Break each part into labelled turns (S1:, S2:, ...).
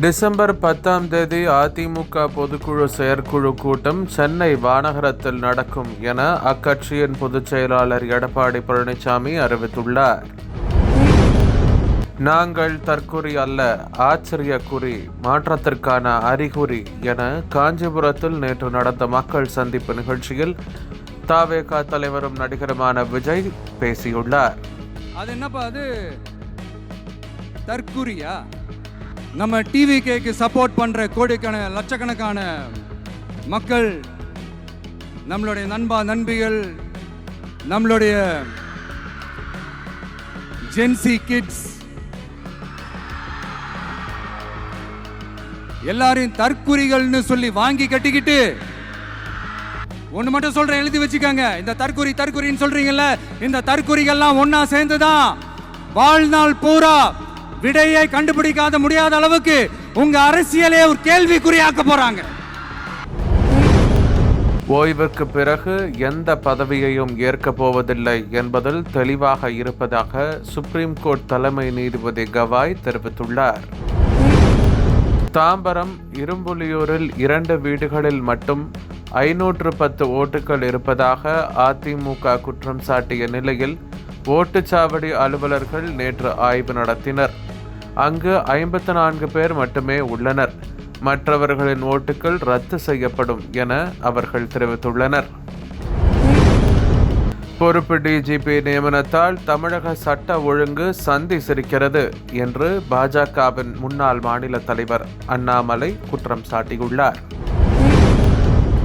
S1: December பத்தாம் தேதி அதிமுக பொதுக்குழு செயற்குழு கூட்டம் சென்னை வானகரத்தில் நடக்கும் என அக்கட்சியின் பொதுச் செயலாளர் எடப்பாடி பழனிசாமி அறிவித்துள்ளார். நாங்கள் தற்குறி அல்ல ஆச்சரிய குறி மாற்றத்திற்கான அறிகுறி என காஞ்சிபுரத்தில் நேற்று நடந்த மக்கள் சந்திப்பு நிகழ்ச்சியில் தாவேகா தலைவரும் நடிகருமான விஜய் பேசியுள்ளார்.
S2: அது என்னப்பா அது? தற்குறியா நம்ம டிவிகேக்கு சப்போர்ட் பண்ணுற கோடிக்கான லட்சக்கணக்கான மக்கள் நம்மளுடைய நண்பா நண்பிகள் நம்மளுடைய ஜென்சி கிட்ஸ் எல்லாரையும் தற்குறிகள்னு சொல்லி வாங்கி கட்டிக்கிட்டு ஒன்று மட்டும் சொல்கிறேன் எழுதி வச்சுக்கோங்க. இந்த தற்குறி தற்குறின்னு சொல்கிறீங்கள்ல இந்த தற்குறிகள்லாம் சேர்ந்து தான் வாழ்நாள் பூரா விடையை கண்டுபிடிக்காத முடியாத அளவுக்கு உங்க அரசியலே ஒரு கேள்விக்குறியாக்க போறாங்க.
S1: ஓய்வுக்கு பிறகு எந்த பதவியையும் ஏற்கப் போவதில்லை என்பதில் தெளிவாக இருப்பதாக சுப்ரீம் கோர்ட் தலைமை நீதிபதி கவாய் தெரிவித்துள்ளார். தாம்பரம் இரும்புலியூரில் இரண்டு வீடுகளில் மட்டும் ஐநூற்று பத்து ஓட்டுகள் இருப்பதாக அதிமுக குற்றம் சாட்டிய நிலையில் ஓட்டுச்சாவடி அலுவலர்கள் நேற்று ஆய்வு நடத்தினர். அங்கு ஐம்பத்து நான்கு பேர் மட்டுமே உள்ளனர். மற்றவர்களின் ஓட்டுகள் ரத்து செய்யப்படும் என அவர்கள் தெரிவித்துள்ளனர். பொறுப்பு டிஜிபி நியமனத்தால் தமிழக சட்ட ஒழுங்கு சந்தி சிரிக்கிறது என்று பாஜகவின் முன்னாள் மாநில தலைவர் அண்ணாமலை குற்றம் சாட்டியுள்ளார்.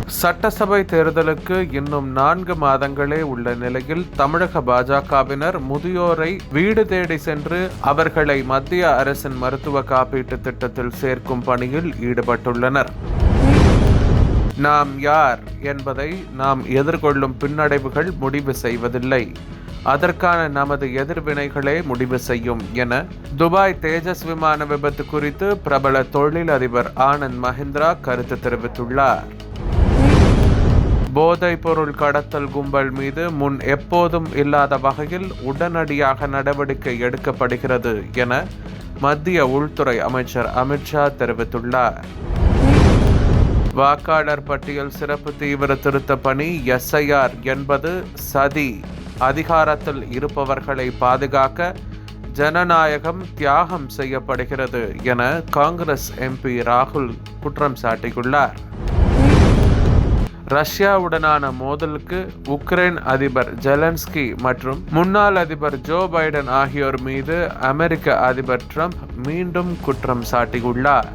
S1: சட்டசபை தேர்தலுக்கு இன்னும் நான்கு மாதங்களே உள்ள நிலையில் தமிழக பாஜகவினர் முதியோரை வீடு தேடி சென்று அவர்களை மத்திய அரசின் மருத்துவ காப்பீட்டு திட்டத்தில் சேர்க்கும் பணியில் ஈடுபட்டுள்ளனர். நாம் யார் என்பதை நாம் எதிர்கொள்ளும் பின்னடைவுகள் முடிவு செய்வதில்லை. அதற்கான நமது எதிர்வினைகளே முடிவு செய்யும் என துபாய் தேஜஸ் விமான விபத்து குறித்து பிரபல தொழிலதிபர் ஆனந்த் மஹிந்திரா கருத்து தெரிவித்துள்ளார். போதைப்பொருள் கடத்தல் கும்பல் மீது முன் எப்போதும் இல்லாத வகையில் உடனடியாக நடவடிக்கை எடுக்கப்படுகிறது என மத்திய உள்துறை அமைச்சர் அமித்ஷா தெரிவித்துள்ளார். வாக்காளர் பட்டியல் சிறப்பு தீவிர திருத்த பணி எஸ்ஐஆர் என்பது சதி. அதிகாரத்தில் இருப்பவர்களை பாதுகாக்க ஜனநாயகம் தியாகம் செய்யப்படுகிறது என காங்கிரஸ் எம்பி ராகுல் குற்றம் சாட்டியுள்ளார். ரஷ்யாவுடனான மோதலுக்கு உக்ரைன் அதிபர் ஜெலன்ஸ்கி மற்றும் முன்னாள் அதிபர் ஜோ பைடன் ஆகியோர் மீது அமெரிக்க அதிபர் ட்ரம்ப் மீண்டும் குற்றம் சாட்டியுள்ளார்.